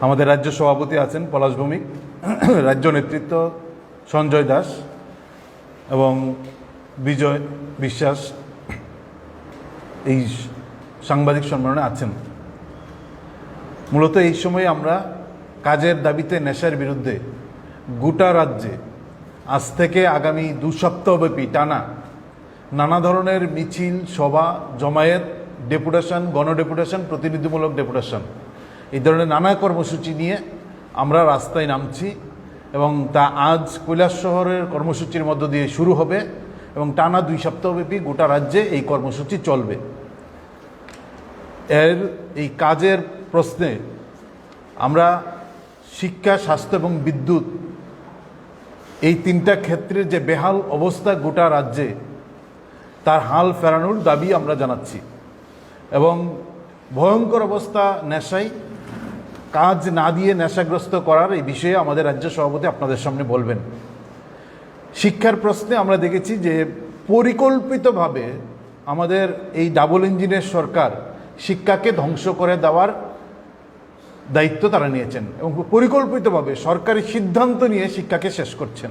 আমাদের রাজ্য সভাপতি আছেন পলাশ ভৌমিক, রাজ্য নেতৃত্ব সঞ্জয় দাস এবং বিজয় বিশ্বাস এই সাংবাদিক সম্মেলনে আছেন। মূলত এই সময়ে আমরা কাজের দাবিতে নেশার বিরুদ্ধে গোটা রাজ্যে আজ থেকে আগামী দু সপ্তাহব্যাপী টানা নানা ধরনের মিছিল, সভা, জমায়েত, ডেপুটেশন, গণডেপুটেশন, প্রতিনিধিমূলক ডেপুটেশন এই ধরনের নানা কর্মসূচি নিয়ে আমরা রাস্তায় নামছি এবং তা আজ কৈলাস শহরের কর্মসূচির মধ্য দিয়ে শুরু হবে এবং টানা দুই সপ্তাহব্যাপী গোটা রাজ্যে এই কর্মসূচি চলবে। এর এই কাজের প্রশ্নে আমরা শিক্ষা, স্বাস্থ্য এবং বিদ্যুৎ এই তিনটা ক্ষেত্রের যে বেহাল অবস্থা গোটা রাজ্যে, তার হাল ফেরানোর দাবি আমরা জানাচ্ছি এবং ভয়ঙ্কর অবস্থা নেশায় কাজ না দিয়ে নেশাগ্রস্ত করার এই বিষয়ে আমাদের রাজ্য সভাপতি আপনাদের সামনে বলবেন। শিক্ষার প্রশ্নে আমরা দেখেছি যে পরিকল্পিতভাবে আমাদের এই ডাবল ইঞ্জিনের সরকার শিক্ষাকে ধ্বংস করে দেওয়ার দায়িত্ব তারা নিয়েছেন এবং পরিকল্পিতভাবে সরকারি সিদ্ধান্ত নিয়ে শিক্ষাকে শেষ করছেন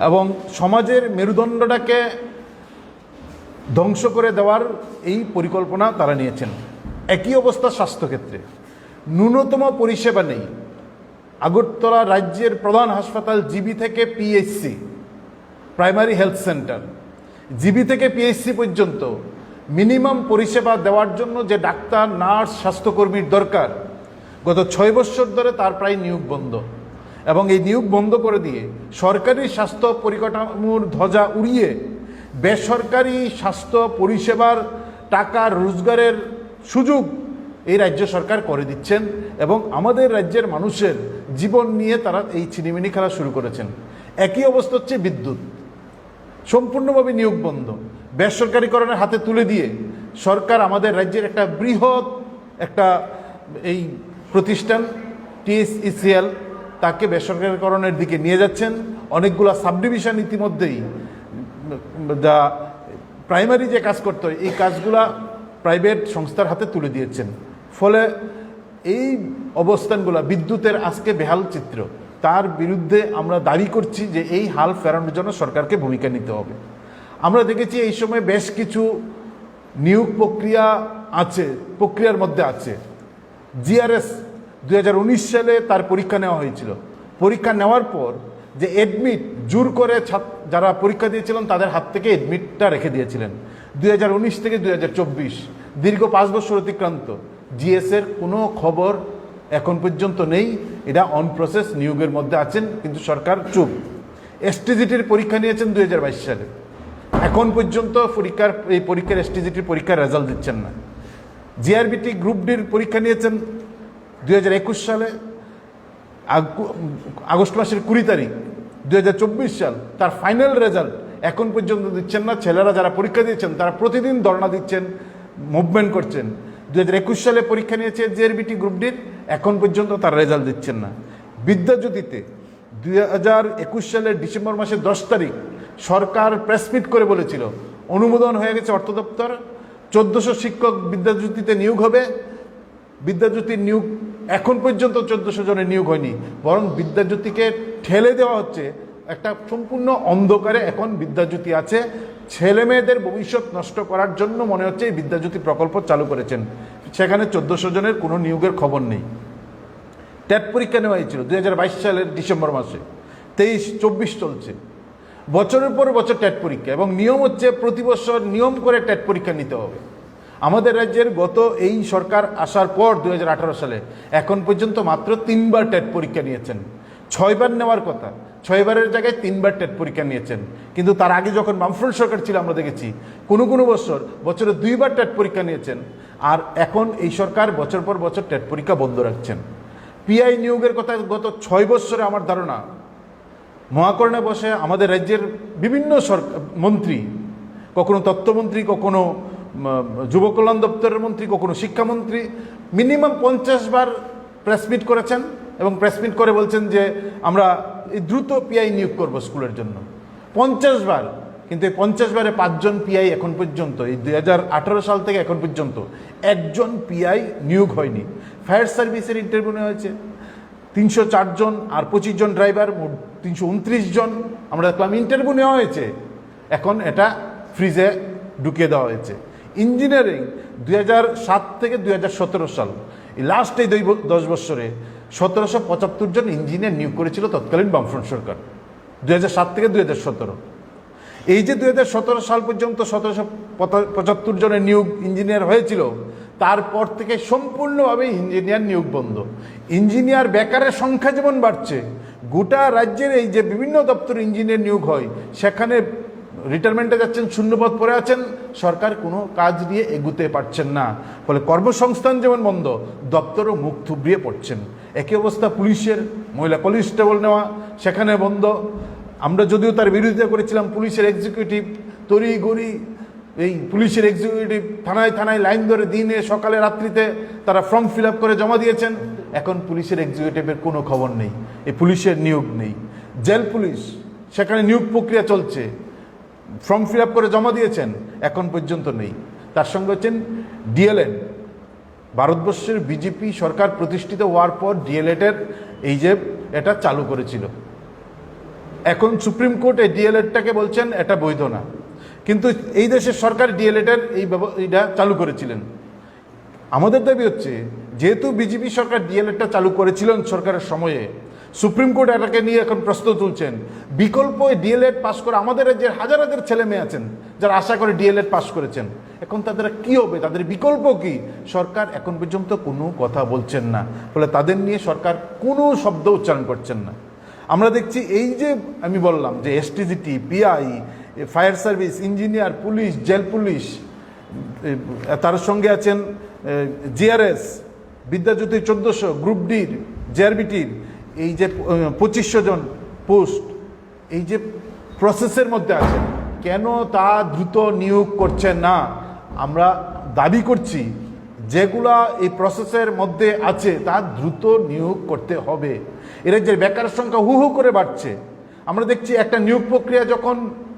এবং সমাজের মেরুদণ্ডটাকে ধ্বংস করে দেওয়ার এই পরিকল্পনা তারা নিয়েছেন। একই অবস্থা স্বাস্থ্যক্ষেত্রে। ন্যূনতম পরিষেবা নেই। আগরতলা রাজ্যের প্রধান হাসপাতাল জিবি থেকে PHC, primary health centre. GB থেকে পিএইচসি পর্যন্ত মিনিমাম পরিষেবা দেওয়ার জন্য যে ডাক্তার, নার্স, স্বাস্থ্যকর্মীর দরকার, গত ছয় বছর ধরে তার প্রায় নিয়োগ বন্ধ। এবং এই নিয়োগ বন্ধ করে দিয়ে সরকারি স্বাস্থ্য পরিকাঠামোর ধ্বজা উড়িয়ে বেসরকারি স্বাস্থ্য পরিষেবার টাকা রোজগারের সুযোগ এই রাজ্য সরকার করে দিচ্ছেন এবং আমাদের রাজ্যের মানুষের জীবন নিয়ে তারা এই ছিনিমিনি খেলা শুরু করেছেন। একই অবস্থা হচ্ছে বিদ্যুৎ। সম্পূর্ণভাবে নিয়োগ বন্ধ। বেসরকারীকরণের হাতে তুলে দিয়ে সরকার আমাদের রাজ্যের একটা বৃহৎ একটা এই প্রতিষ্ঠান, টিএসইসিএল, তাকে বেসরকারীকরণের দিকে নিয়ে যাচ্ছেন। অনেকগুলো সাবডিভিশন ইতিমধ্যেই যা প্রাইমারি যে কাজ করতে হয়, এই কাজগুলা প্রাইভেট সংস্থার হাতে তুলে দিয়েছেন। ফলে এই অবস্থানগুলো, বিদ্যুতের আজকে বেহাল চিত্র, তার বিরুদ্ধে আমরা দাবি করছি যে এই হাল ফেরানোর জন্য সরকারকে ভূমিকা নিতে হবে। আমরা দেখেছি এই সময় বেশ কিছু নিয়োগ প্রক্রিয়া আছে, প্রক্রিয়ার মধ্যে আছে। জিআরএস দু হাজার উনিশ সালে তার পরীক্ষা নেওয়া হয়েছিল। পরীক্ষা নেওয়ার পর যে এডমিট জোর করে যারা পরীক্ষা দিয়েছিলেন তাদের হাত থেকে এডমিটটা রেখে দিয়েছিলেন। দু হাজার উনিশ থেকে দুই হাজার চব্বিশ, দীর্ঘ পাঁচ বছর অতিক্রান্ত। জিএস এর কোনো খবর এখন পর্যন্ত নেই। এটা অন প্রসেস নিয়োগের মধ্যে আছেন, কিন্তু সরকার চুপ। এসটিজিটির পরীক্ষা নিয়েছেন দুই হাজার বাইশ সালে। এখন পর্যন্ত পরীক্ষার, এই পরীক্ষার এসটিজিটির পরীক্ষার রেজাল্ট দিচ্ছেন না। জিআরবিটি গ্রুপ ডির পরীক্ষা নিয়েছেন দু হাজার একুশ সালে। আগস্ট মাসের কুড়ি তারিখ, দুই হাজার চব্বিশ সাল। তার ফাইনাল রেজাল্ট এখন পর্যন্ত দিচ্ছেন না। ছেলেরা যারা পরীক্ষা দিয়েছেন, তারা প্রতিদিন ধর্ণা দিচ্ছেন মুভমেন্ট করছেন। দু একুশ সালে পরীক্ষা নিয়েছে জেআরবিটি গ্রুপ ডির, এখন পর্যন্ত তার রেজাল্ট দিচ্ছেন না। বিদ্যাজ্যোতিতে দুই হাজার একুশ সালের ডিসেম্বর মাসের দশ তারিখ সরকার প্রেসমিট করে বলেছিল, অনুমোদন হয়ে গেছে অর্থ দপ্তর, চোদ্দশো শিক্ষক বিদ্যাজ্যোতিতে নিয়োগ হবে। বিদ্যাজ্যোতির নিয়োগ এখন পর্যন্ত চোদ্দশো জনের নিয়োগ হয়নি, বরং বিদ্যাজ্যোতিকে ঠেলে দেওয়া হচ্ছে একটা সম্পূর্ণ অন্ধকারে এখন বিদ্যাজ্যোতি আছে। ছেলে মেয়েদের ভবিষ্যৎ নষ্ট করার জন্য মনে হচ্ছে এই বিদ্যাজ্যোতি প্রকল্প চালু করেছেন। সেখানে চোদ্দশো জনের কোনো নিয়োগের খবর নেই। ট্যাট পরীক্ষা নেওয়া হয়েছিল দুই হাজার বাইশ সালের ডিসেম্বর মাসে। তেইশ, চব্বিশ চলছে। বছরের পর বছর ট্যাট পরীক্ষা এবং নিয়ম হচ্ছে প্রতি বছর নিয়ম করে ট্যাট পরীক্ষা নিতে হবে। আমাদের রাজ্যের গত এই সরকার আসার পর দু হাজার আঠারো সালে এখন পর্যন্ত মাত্র তিনবার ট্যাট পরীক্ষা নিয়েছেন। ছয়বার নেওয়ার কথা। ছয়বারের জায়গায় তিনবার টেট পরীক্ষা নিয়েছেন। কিন্তু তার আগে যখন বামফ্রন্ট সরকার ছিল আমরা দেখেছি কোনো কোনো বছর বছরে দুইবার টেট পরীক্ষা নিয়েছেন। আর এখন এই সরকার বছর পর বছর টেট পরীক্ষা বন্ধ রাখছেন। পিআই নিয়োগের কথা গত ছয় বছরে আমার ধারণা। মহাকরণে বসে আমাদের রাজ্যের বিভিন্ন সরকার মন্ত্রী কখনো তত্ত্বমন্ত্রী কখনো উম, যুব কল্যাণ দপ্তরের মন্ত্রী কখনো শিক্ষামন্ত্রী মিনিমাম পঞ্চাশ বার প্রেসমিট করেছেন। এবং প্রেসমিট করে বলছেন যে আমরা এই দ্রুত পিআই নিয়োগ করব স্কুলের জন্য। পঞ্চাশ বার, কিন্তু এই পঞ্চাশ বারে পাঁচজন পিআই এখন পর্যন্ত, এই দুই হাজার আঠেরো সাল থেকে এখন পর্যন্ত একজন পিআই নিয়োগ হয়নি। ফায়ার সার্ভিসের ইন্টারভিউ নেওয়া হয়েছে। তিনশো চারজন আর পঁচিশ জন ড্রাইভার মোট তিনশো উনত্রিশ জন আমরা দেখলাম ইন্টারভিউ নেওয়া হয়েছে। এখন এটা ফ্রিজে ঢুকিয়ে দেওয়া হয়েছে। ইঞ্জিনিয়ারিং দুই সাত থেকে দু হাজার সতেরো সাল, এই লাস্ট এই দশ বছরে সতেরোশো পঁচাত্তর জন ইঞ্জিনিয়ার নিয়োগ করেছিল তৎকালীন বামফ্রন্ট সরকার, দুই সাত থেকে দুই সতেরো। এই যে দু হাজার সতেরো সাল পর্যন্ত সতেরোশো পঁচাত্তর জনের নিয়োগ ইঞ্জিনিয়ার হয়েছিল, তারপর থেকে সম্পূর্ণভাবে ইঞ্জিনিয়ার নিয়োগ বন্ধ। ইঞ্জিনিয়ার বেকারের সংখ্যা যেমন বাড়ছে, গোটা রাজ্যের এই যে বিভিন্ন দপ্তর ইঞ্জিনিয়ার নিয়োগ হয়, সেখানে রিটায়ারমেন্টে যাচ্ছেন, শূন্যপদ পড়ে আছেন, সরকার কোনো কাজ নিয়ে এগুতে পারছেন না। ফলে কর্মসংস্থান যেমন বন্ধ, দপ্তরও মুখ থুবড়িয়ে পড়ছেন। একই অবস্থা পুলিশের, মহিলা কনস্টেবল নেওয়া, সেখানে বন্ধ। আমরা যদিও তার বিরোধিতা করেছিলাম, পুলিশের এক্সিকিউটিভ তরি গড়ি এই পুলিশের এক্সিকিউটিভ থানায় থানায় লাইন ধরে দিনে, সকালে, রাত্রিতে তারা ফর্ম ফিল করে জমা দিয়েছেন। এখন পুলিশের এক্সিকিউটিভের কোনো খবর নেই। এই পুলিশের নিয়োগ নেই। জেল পুলিশ, সেখানে নিয়োগ প্রক্রিয়া চলছে। ফর্ম ফিল করে জমা দিয়েছেন, এখন পর্যন্ত নেই। তার সঙ্গে হচ্ছেন ডিএলএড। ভারতবর্ষের বিজেপি সরকার প্রতিষ্ঠিত হওয়ার পর ডিএলএডের এই যে এটা চালু করেছিল। এখন সুপ্রিম কোর্ট এই ডিএলএডটাকে বলছেন এটা বৈধ না। কিন্তু এই দেশের সরকার ডিএলএডের এই এইটা চালু করেছিলেন। আমাদের দাবি হচ্ছে, যেহেতু বিজেপি সরকার ডিএলএডটা চালু করেছিলেন সরকারের সময়ে সুপ্রিম কোর্ট এটাকে নিয়ে এখন প্রশ্ন তুলছেন। বিকল্প ডিএলএড পাশ করে আমাদের রাজ্যের হাজার হাজার ছেলে মেয়ে আছেন, যারা আশা করে ডিএলএড পাশ করেছেন। এখন তাদের কি হবে? তাদের বিকল্প কি? সরকার এখন পর্যন্ত কোনো কথা বলছেন না। ফলে তাদের নিয়ে সরকার কোনো শব্দ উচ্চারণ করছেন না। আমরা দেখছি এই যে আমি বললাম যে STGT PI fire service engineer police jail police তার সঙ্গে আছেন জিআরএস বিদ্যাজ্যোতি চোদ্দশো গ্রুপ ডির জেআরবিটির এই যে পঁচিশশো জন পোস্ট, এই যে প্রসেসের মধ্যে আছে কেন তা দ্রুত নিয়োগ করছে না? আমরা দাবি করছি, যেগুলা এই প্রসেসের মধ্যে আছে, তা দ্রুত নিয়োগ করতে হবে। এরা যে বেকারের সংখ্যা হু হু করে বাড়ছে। আমরা দেখছি একটা নিয়োগ প্রক্রিয়া যখন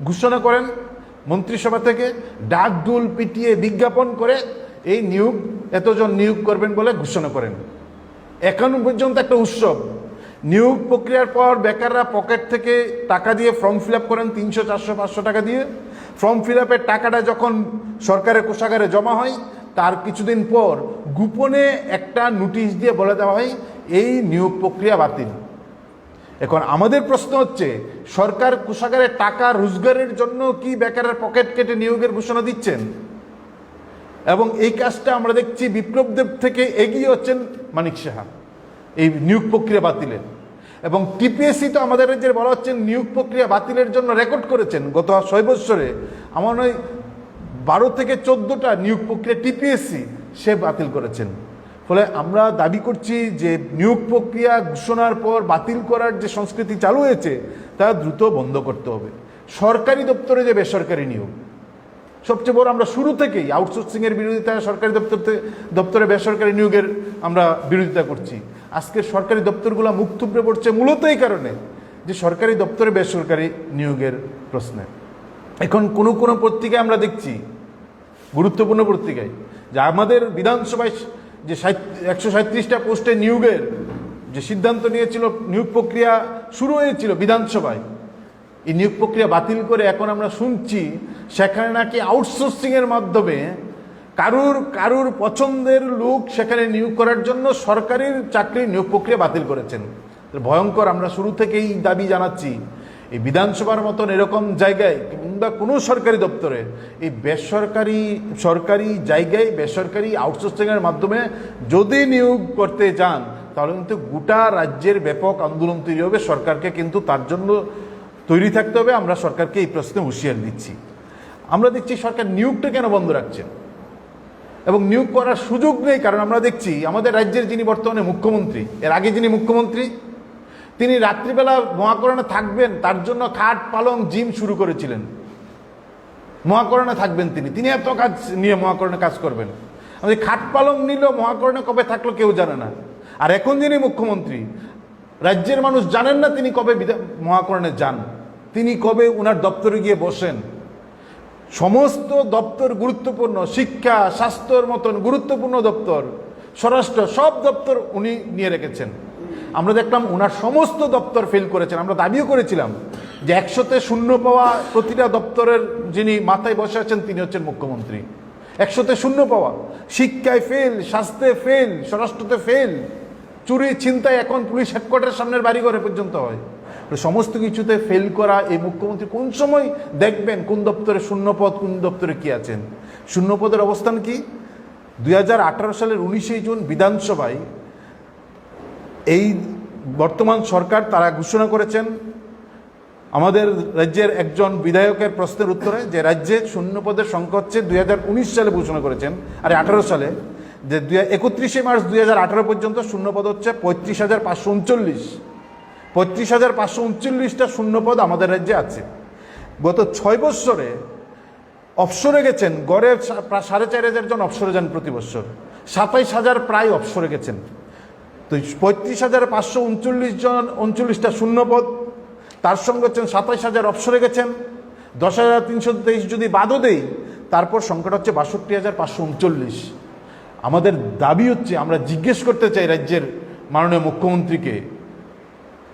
ঘোষণা করেন মন্ত্রিসভা থেকে, ডাক ডুল পিটিয়ে বিজ্ঞাপন করে এই নিয়োগ, এতজন নিয়োগ করবেন বলে ঘোষণা করেন। এখনও পর্যন্ত একটা উৎসব নিয়োগ প্রক্রিয়ার পর বেকাররা পকেট থেকে টাকা দিয়ে ফর্ম ফিল আপ করেন তিনশো, চারশো, পাঁচশো টাকা দিয়ে। ফর্ম ফিল আপের টাকাটা যখন সরকারের কোষাগারে জমা হয়, তার কিছুদিন পর গোপনে একটা নোটিশ দিয়ে বলে দেওয়া হয়, এই নিয়োগ প্রক্রিয়া বাতিল। এখন আমাদের প্রশ্ন হচ্ছে, সরকার কোষাগারে টাকা রোজগারের জন্য কি বেকারের পকেট কেটে নিয়োগের ঘোষণা দিচ্ছেন? এবং এই কাজটা আমরা দেখছি বিপ্লব দেব থেকে এগিয়ে হচ্ছেন মানিক সাহা। এই নিয়োগ প্রক্রিয়া বাতিলের। এবং টিপিএসসি তো আমাদের যে বলা হচ্ছে নিয়োগ প্রক্রিয়া বাতিলের জন্য রেকর্ড করেছেন গত ছয় বৎসরে আমার ওই বারো থেকে চোদ্দোটা নিয়োগ প্রক্রিয়া টিপিএসসি সে বাতিল করেছেন। ফলে আমরা দাবি করছি যে নিয়োগ প্রক্রিয়া ঘোষণার পর বাতিল করার যে সংস্কৃতি চালু হয়েছে, তা দ্রুত বন্ধ করতে হবে। সরকারি দপ্তরে যে বেসরকারি নিয়োগ, সবচেয়ে বড় আমরা শুরু থেকেই আউটসোর্সিংয়ের বিরোধিতা সরকারি দপ্তর দপ্তরে বেসরকারি নিয়োগের আমরা বিরোধিতা করছি। আজকের সরকারি দপ্তরগুলো মুখ থুবড়ে পড়ছে মূলত এই কারণে যে সরকারি দপ্তরে বেসরকারি নিয়োগের প্রশ্নে। এখন কোনো কোনো পত্রিকায় আমরা দেখছি, গুরুত্বপূর্ণ পত্রিকায়, যে আমাদের বিধানসভায় যে একশো সাঁত্রিশটা পোস্টে নিয়োগের যে সিদ্ধান্ত নিয়েছিল, নিয়োগ প্রক্রিয়া শুরু হয়েছিল বিধানসভায়, এই নিয়োগ প্রক্রিয়া বাতিল করে এখন আমরা শুনছি সেখানে নাকি আউটসোর্সিংয়ের মাধ্যমে কারুর কারুর পছন্দের লোক সেখানে নিয়োগ করার জন্য সরকারের চাকরির নিয়োগ প্রক্রিয়া বাতিল করেছেন। ভয়ঙ্কর, আমরা শুরু থেকেই দাবি জানাচ্ছি। এই বিধানসভার মতন এরকম জায়গায় কিংবা কোনো সরকারি দপ্তরে এই বেসরকারি, সরকারি জায়গায় বেসরকারি আউটসোর্সিংয়ের মাধ্যমে যদি নিয়োগ করতে যান, তাহলে কিন্তু গোটা রাজ্যের ব্যাপক আন্দোলন তৈরি হবে। সরকারকে কিন্তু তার জন্য তৈরি থাকতে হবে। আমরা সরকারকে এই প্রশ্নে হুঁশিয়ার দিচ্ছি। আমরা দেখছি সরকার নিয়োগটা কেন বন্ধ রাখছেন? এবং নিয়োগ করার সুযোগ নেই, কারণ আমরা দেখছি আমাদের রাজ্যের যিনি বর্তমানে মুখ্যমন্ত্রী, এর আগে যিনি মুখ্যমন্ত্রী, তিনি রাত্রিবেলা মহাকরণে থাকবেন, তার জন্য খাট, পালং, জিম শুরু করেছিলেন। মহাকরণে থাকবেন তিনি। তিনি এত কাজ নিয়ে মহাকরণে কাজ করবেন। আমাদের খাট, পালং নিল, মহাকরণে কবে থাকল কেউ জানে না। আর এখন যিনি মুখ্যমন্ত্রী, রাজ্যের মানুষ জানেন না তিনি কবে মহাকরণে যান। তিনি কবে উনার দপ্তরে গিয়ে বসেন। সমস্ত দপ্তর গুরুত্বপূর্ণ, শিক্ষা, স্বাস্থ্যর মতন গুরুত্বপূর্ণ দপ্তর, স্বরাষ্ট্র সব দপ্তর উনি নিয়ে রেখেছেন। আমরা দেখলাম ওনার সমস্ত দপ্তর ফেল করেছেন। আমরা দাবিও করেছিলাম যে একশোতে শূন্য পাওয়া প্রতিটা দপ্তরের যিনি মাথায় বসে আছেন, তিনি হচ্ছেন মুখ্যমন্ত্রী। একশোতে শূন্য পাওয়া, শিক্ষায় ফেল স্বাস্থ্যে ফেল স্বরাষ্ট্রতে ফেল চুরি ছিনতাই এখন পুলিশ হেডকোয়ার্টার সামনের বাড়িঘরে পর্যন্ত হয়। সমস্ত কিছুতে ফেল করা এই মুখ্যমন্ত্রী কোন সময় দেখবেন কোন দপ্তরে শূন্যপদ, কোন দপ্তরে কি আছেন? শূন্যপদের অবস্থান কি? দুই হাজার আঠারো সালের উনিশে জুন বিধানসভায় এই বর্তমান সরকার তারা ঘোষণা করেছেন, আমাদের রাজ্যের একজন বিধায়কের প্রশ্নের উত্তরে যে রাজ্যে শূন্যপদের সংখ্যা হচ্ছে দুই হাজার উনিশ সালে ঘোষণা করেছেন, আর আঠারো সালে, যে দুই একত্রিশে মার্চ দুই হাজার আঠারো পর্যন্ত শূন্যপদ হচ্ছে পঁয়ত্রিশ হাজার পাঁচশো উনচল্লিশ। পঁয়ত্রিশ হাজার পাঁচশো উনচল্লিশটা শূন্যপদ আমাদের রাজ্যে আছে। গত ছয় বৎসরে অপসরে গেছেন, গড়ে প্রায় সাড়ে চার হাজার জন অপসরে যান প্রতি বছর। সাতাইশ হাজার প্রায় অপসরে গেছেন। তো পঁয়ত্রিশ হাজার পাঁচশো উনচল্লিশ জন, উনচল্লিশটা শূন্যপদ, তার সঙ্গে হচ্ছেন সাতাইশ হাজার অপসরে গেছেন। দশ হাজার তিনশো তেইশ যদি বাদও দেই, তারপর সংখ্যাটা হচ্ছে বাষট্টি হাজার পাঁচশো উনচল্লিশ। আমাদের দাবি হচ্ছে, আমরা জিজ্ঞেস করতে চাই রাজ্যের মাননীয় মুখ্যমন্ত্রীকে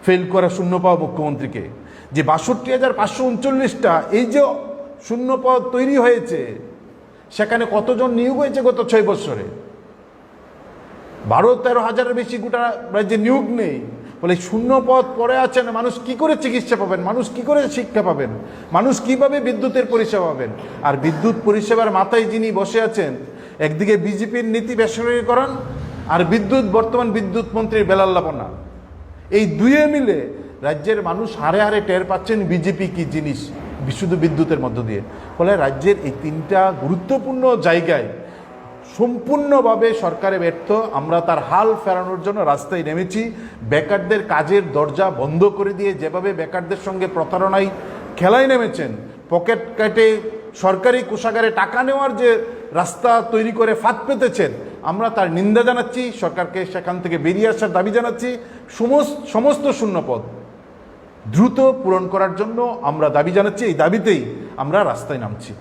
ফেল করা শূন্য পাওয়া মুখ্যমন্ত্রীকে। যে বাষট্টি হাজার পাঁচশো উনচল্লিশটা এই যে শূন্য পদ তৈরি হয়েছে, সেখানে কতজন নিয়োগ হয়েছে গত ছয় বছরে? বারো তেরো হাজারের বেশি গোটা রাজ্যে নিয়োগ নেই। বলে শূন্য পদ পড়ে আছেন মানুষ কি করে চিকিৎসা পাবেন? মানুষ কি করে শিক্ষা পাবেন? মানুষ কীভাবে বিদ্যুতের পরিষেবা পাবেন? আর বিদ্যুৎ পরিষেবার মাথায় যিনি বসে আছেন, একদিকে বিজেপির নীতি বেসরকারীকরণ আর বিদ্যুৎ, বর্তমান বিদ্যুৎ মন্ত্রীর বেলাল্লাপনা এই দুয়ে মিলে রাজ্যের মানুষ হারে হারে টের পাচ্ছেন বিজেপি কি জিনিস, বিশুদ্ধ বিদ্যুতের মধ্য দিয়ে। ফলে রাজ্যের এই তিনটা গুরুত্বপূর্ণ জায়গায় সম্পূর্ণভাবে সরকারে ব্যর্থ, আমরা তার হাল ফেরানোর জন্য রাস্তায় নেমেছি। বেকারদের কাজের দরজা বন্ধ করে দিয়ে যেভাবে বেকারদের সঙ্গে প্রতারণায় খেলায় নেমেছেন, পকেট কাটে সরকারি কোষাগারে টাকা নেওয়ার যে রাস্তা তৈরি করে ফাঁদ পেতেছেন। আমরা তার নিন্দা জানাচ্ছি, সরকারকে সেখান থেকে বেরিয়ে আসার দাবি জানাচ্ছি। সমস্ত সমস্ত শূন্যপদ দ্রুত পূরণ করার জন্য আমরা দাবি জানাচ্ছি। এই দাবিতেই আমরা রাস্তায় নামছি।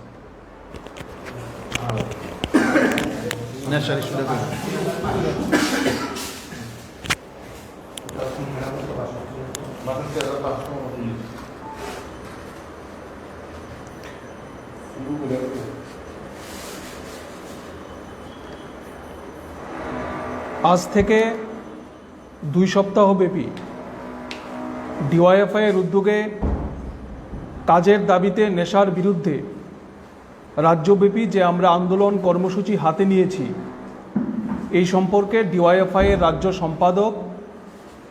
আজ থেকে দুই সপ্তাহ ব্যাপী ডিওয়াইএফআই এর উদ্যোগে কাজের দাবিতে নেশার বিরুদ্ধে রাজ্যব্যাপী যে আমরা আন্দোলন কর্মসূচি হাতে নিয়েছি, এই সম্পর্কে ডিওয়াইএফআই এর রাজ্য সম্পাদক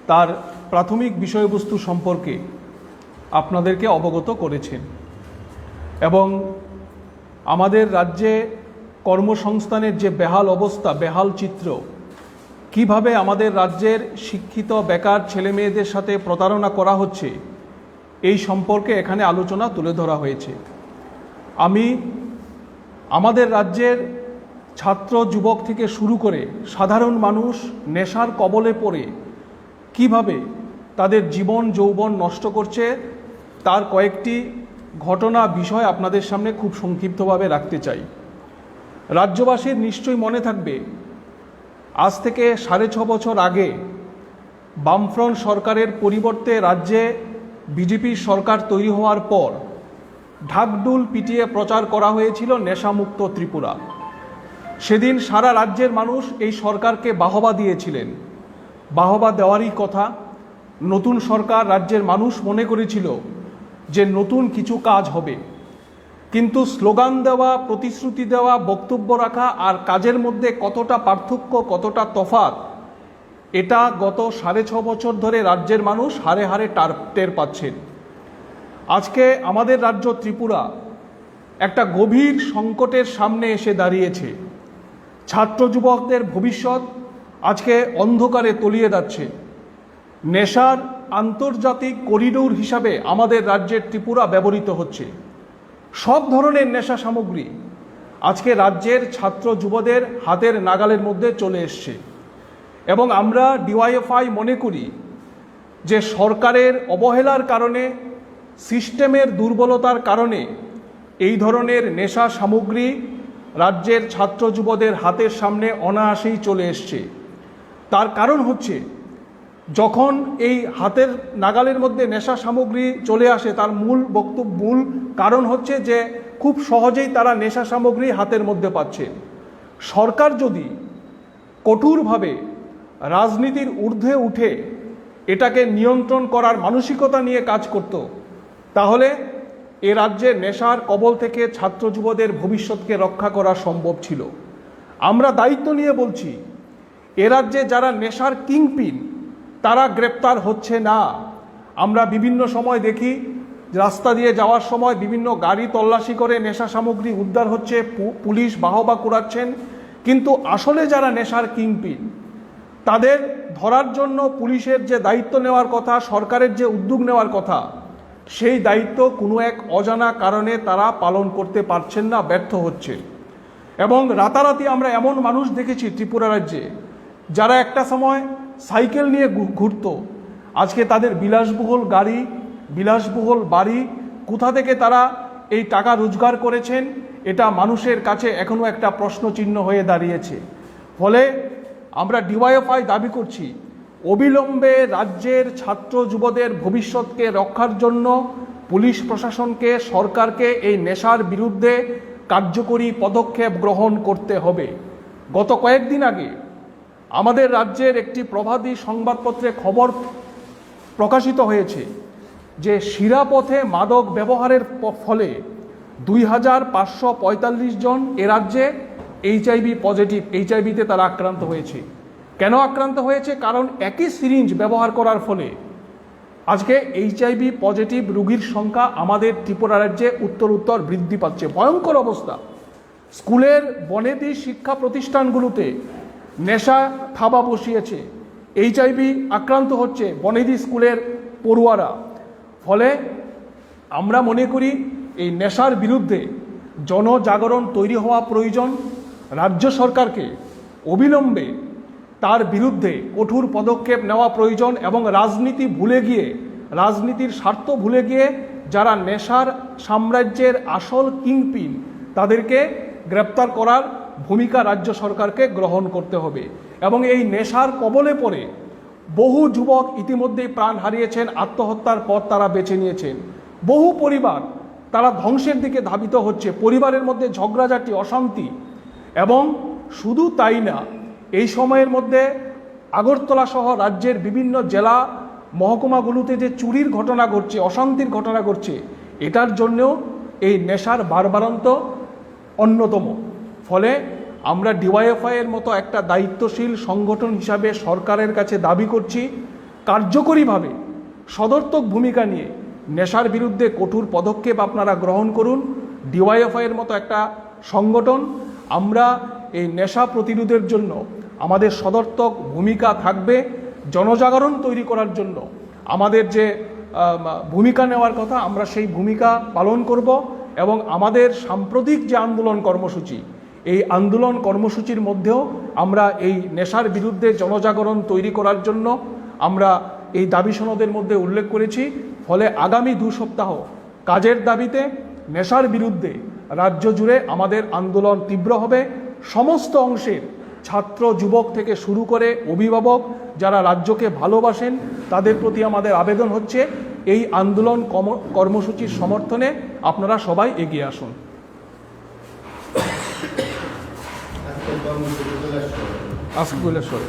তার প্রাথমিক বিষয়বস্তু সম্পর্কে আপনাদেরকে অবগত করেছেন এবং আমাদের রাজ্যে কর্মসংস্থানের যে বেহাল অবস্থা, বেহাল চিত্র কীভাবে আমাদের রাজ্যের শিক্ষিত বেকার ছেলে মেয়েদের সাথে প্রতারণা করা হচ্ছে? এই সম্পর্কে এখানে আলোচনা তুলে ধরা হয়েছে। আমি আমাদের রাজ্যের ছাত্র যুবক থেকে শুরু করে সাধারণ মানুষ নেশার কবলে পড়ে কীভাবে তাদের জীবন, যৌবন নষ্ট করছে, তার কয়েকটি ঘটনা বিষয় আপনাদের সামনে খুব সংক্ষিপ্তভাবে রাখতে চাই। রাজ্যবাসীর নিশ্চয়ই মনে থাকবে আজ থেকে সাড়ে ছ বছর আগে বামফ্রন্ট সরকারের পরিবর্তে রাজ্যে বিজেপির সরকার তৈরি হওয়ার পর ঢাকডুল পিটিয়ে প্রচার করা হয়েছিল নেশামুক্ত ত্রিপুরা। সেদিন সারা রাজ্যের মানুষ এই সরকারকে বাহবা দিয়েছিলেন। বাহবা দেওয়ারই কথা, নতুন সরকার রাজ্যের মানুষ মনে করেছিল যে নতুন কিছু কাজ হবে। কিন্তু স্লোগান দেওয়া, প্রতিশ্রুতি দেওয়া, বক্তব্য রাখা আর কাজের মধ্যে কতটা পার্থক্য, কতটা তফাৎ, এটা গত সাড়ে ছ বছর ধরে রাজ্যের মানুষ হারে হারে টার, টের পাচ্ছেন আজকে আমাদের রাজ্য ত্রিপুরা একটা গভীর সংকটের সামনে এসে দাঁড়িয়েছে। ছাত্র যুবকদের ভবিষ্যৎ আজকে অন্ধকারে তলিয়ে যাচ্ছে। নেশার আন্তর্জাতিক করিডোর হিসাবে আমাদের রাজ্যের ত্রিপুরা ব্যবহৃত হচ্ছে। সব ধরনের নেশা সামগ্রী আজকে রাজ্যের ছাত্র যুবদের হাতের নাগালের মধ্যে চলে এসছে। এবং আমরা ডিওয়াইএফআই মনে করি যে সরকারের অবহেলার কারণে, সিস্টেমের দুর্বলতার কারণে এই ধরনের নেশা সামগ্রী রাজ্যের ছাত্র যুবদের হাতের সামনে অনায়াসেই চলে এসছে। তার কারণ হচ্ছে যখন এই হাতের নাগালের মধ্যে নেশা সামগ্রী চলে আসে, তার মূল বক্তব্য, মূল কারণ হচ্ছে যে খুব সহজেই তারা নেশা সামগ্রী হাতের মধ্যে পাচ্ছে। সরকার যদি কঠোরভাবে রাজনীতির ঊর্ধ্বে উঠে এটাকে নিয়ন্ত্রণ করার মানসিকতা নিয়ে কাজ করত, তাহলে এ রাজ্যে নেশার কবল থেকে ছাত্র যুবদের ভবিষ্যৎকে রক্ষা করা সম্ভব ছিল। আমরা দায়িত্ব নিয়ে বলছি, এ রাজ্যে যারা নেশার কিংপিন তারা গ্রেপ্তার হচ্ছে না। আমরা বিভিন্ন সময় দেখি, রাস্তা দিয়ে যাওয়ার সময় বিভিন্ন গাড়ি তল্লাশি করে নেশা সামগ্রী উদ্ধার হচ্ছে পুলিশ বাহবা কুড়াচ্ছেন। কিন্তু আসলে যারা নেশার কিংপিন, তাদের ধরার জন্য পুলিশের যে দায়িত্ব নেওয়ার কথা, সরকারের যে উদ্যোগ নেওয়ার কথা, সেই দায়িত্ব কোনো এক অজানা কারণে তারা পালন করতে পারছেন না, ব্যর্থ হচ্ছে। এবং রাতারাতি আমরা এমন মানুষ দেখেছি ত্রিপুরা রাজ্যে, যারা একটা সময় সাইকেল নিয়ে ঘুরত। আজকে তাদের বিলাসবহুল গাড়ি, বিলাসবহুল বাড়ি, কোথা থেকে তারা এই টাকা রোজগার করেছেন, এটা মানুষের কাছে এখনও একটা প্রশ্নচিহ্ন হয়ে দাঁড়িয়েছে। ফলে আমরা ডিওয়াইএফআই দাবি করছি, অবিলম্বে রাজ্যের ছাত্র যুবদের ভবিষ্যৎকে রক্ষার জন্য পুলিশ প্রশাসনকে, সরকারকে এই নেশার বিরুদ্ধে কার্যকরী পদক্ষেপ গ্রহণ করতে হবে। গত কয়েকদিন আগে আমাদের রাজ্যের একটি প্রভাতী সংবাদপত্রে খবর প্রকাশিত হয়েছে যে শিরাপথে মাদক ব্যবহারের ফলে দুই হাজার পাঁচশো পঁয়তাল্লিশ জন এ রাজ্যে এইচআইভি পজিটিভ, এইচআইভিতে তারা আক্রান্ত হয়েছে। কেন আক্রান্ত হয়েছে? কারণ একই সিরিঞ্জ ব্যবহার করার ফলে। আজকে এইচআইভি পজিটিভ রুগীর সংখ্যা আমাদের ত্রিপুরা রাজ্যে উত্তর উত্তর বৃদ্ধি পাচ্ছে। ভয়ঙ্কর অবস্থা। স্কুলের বনেদি শিক্ষা প্রতিষ্ঠানগুলোতে নেশা থাবা বসিয়েছে। এইচআইভি আক্রান্ত হচ্ছে বনেদি স্কুলের পড়ুয়ারা। ফলে আমরা মনে করি এই নেশার বিরুদ্ধে জনজাগরণ তৈরি হওয়া প্রয়োজন। রাজ্য সরকারকে অবিলম্বে তার বিরুদ্ধে কঠোর পদক্ষেপ নেওয়া প্রয়োজন এবং রাজনীতি ভুলে গিয়ে, রাজনীতির স্বার্থ ভুলে গিয়ে যারা নেশার সাম্রাজ্যের আসল কিংপিন, তাদেরকে গ্রেপ্তার করার ভূমিকা রাজ্য সরকারকে গ্রহণ করতে হবে। এবং এই নেশার কবলে পড়ে বহু যুবক ইতিমধ্যেই প্রাণ হারিয়েছেন, আত্মহত্যার পথ তারা বেছে নিয়েছেন। বহু পরিবার তারা ধ্বংসের দিকে ধাবিত হচ্ছে, পরিবারের মধ্যে ঝগড়াঝাটি, অশান্তি। এবং শুধু তাই না, এই সময়ের মধ্যে আগরতলা সহ রাজ্যের বিভিন্ন জেলা মহকুমাগুলোতে যে চুরির ঘটনা ঘটছে, অশান্তির ঘটনা ঘটছে, এটার জন্যও এই নেশার বারবারন্ত অন্যতম। ফলে আমরা ডিওয়াইএফআই এর মতো একটা দায়িত্বশীল সংগঠন হিসাবে সরকারের কাছে দাবি করছি, কার্যকরীভাবে সদর্থক ভূমিকা নিয়ে। নেশার বিরুদ্ধে কঠোর পদক্ষেপ আপনারা গ্রহণ করুন। ডিওয়াইএফআই এর মতো একটা সংগঠন, আমরা এই নেশা প্রতিরোধের জন্য আমাদের সদর্থক ভূমিকা থাকবে, জনজাগরণ তৈরি করার জন্য। আমাদের যে ভূমিকা নেওয়ার কথা, আমরা সেই ভূমিকা পালন করব এবং আমাদের সাম্প্রতিক যে আন্দোলন কর্মসূচি এই আন্দোলন কর্মসূচির মধ্যেও আমরা এই নেশার বিরুদ্ধে জনজাগরণ তৈরি করার জন্য আমরা এই দাবি সনদের মধ্যে উল্লেখ করেছি। ফলে আগামী দু সপ্তাহ কাজের দাবিতে নেশার বিরুদ্ধে রাজ্য জুড়ে আমাদের আন্দোলন তীব্র হবে। সমস্ত অংশের ছাত্র, যুবক থেকে শুরু করে অভিভাবক যারা রাজ্যকে ভালোবাসেন, তাদের প্রতি আমাদের আবেদন হচ্ছে, এই আন্দোলন কর্মসূচির সমর্থনে আপনারা সবাই এগিয়ে আসুন। আজকে আসকুলেশ্বরে